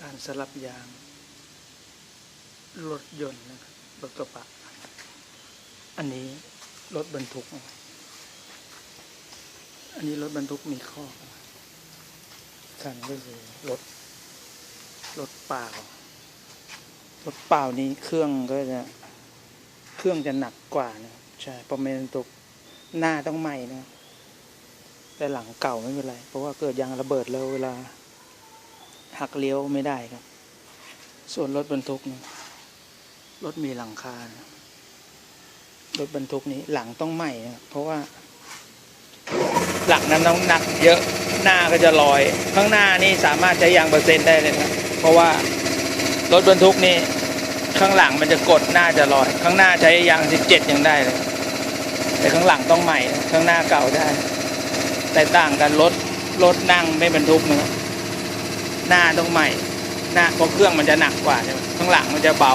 การสลับยางรถยนต์นะครับรถกระบะอันนี้รถบรรทุก อันนี้รถบรรทุกมีข้อกนะครับคันก็คือรถรถเปล่ารถเปล่านี้เครื่องก็จะเครื่องจะหนักกว่านะใช่เพราะมันบรรทุกหน้าต้องใหม่นะแต่หลังเก่าไม่เป็นไร เพราะว่าเกิดยางระเบิดแล้วเวลา หักเลี้ยวไม่ได้ครับ ส่วนรถบรรทุกเนี่ยรถมีหลังคานะรถบรรทุกนี้หลังต้องใหม่นะเพราะว่า หลังนั้นน้ำหนัก เยอะหน้าก็จะลอย ข้างหน้านี่สามารถใช้ยางเปอร์เซ็นต์ได้เลยนะเพราะว่ารถบรรทุกนี่ข้างหลังมันจะกดหน้าจะลอย ข้างหน้าใช้ยางสิบเจ็ดยังได้เลย แต่ข้างหลังต้องใหม่นะข้างหน้าเก่าได้ แต่ต่างกันรถรถนั่งไม่บรรทุกนะครับ หน้าต้องใหม่ หน้าเพราะเครื่องมันจะหนักกว่าใช่ไหมข้างหลังมันจะเบา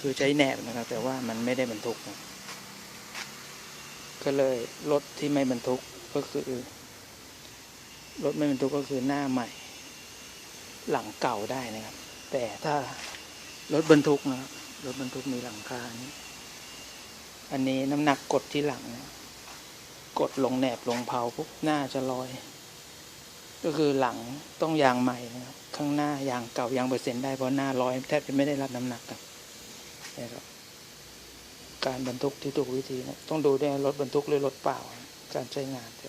คือใช้แหนบนะครับ แต่ว่ามันไม่ได้บรรทุกนะก็เลยรถที่ไม่บรรทุกก็คือรถไม่บรรทุกก็คือหน้าใหม่ หลังเก่าได้นะครับ แต่ถ้ารถบรรทุกนะครับรถบรรทุกมีหลังคานี้อันนี้น้ำหนักกดที่หลังนะกดลงแหนบลงเผาปุ๊บหน้าจะลอย ก็คือหลังต้องยางใหม่นะครับ ข้างหน้ายางเก่ายางเปอร์เซ็นต์ได้เพราะหน้าร้อยแทบจะไม่ได้รับน้ำหนักครับนะครับ การบรรทุกที่ถูกวิธีนะต้องดูด้วยรถบรรทุกหรือรถเปล่า การใช้งานจะ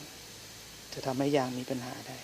จะทำให้ยางมีปัญหาได้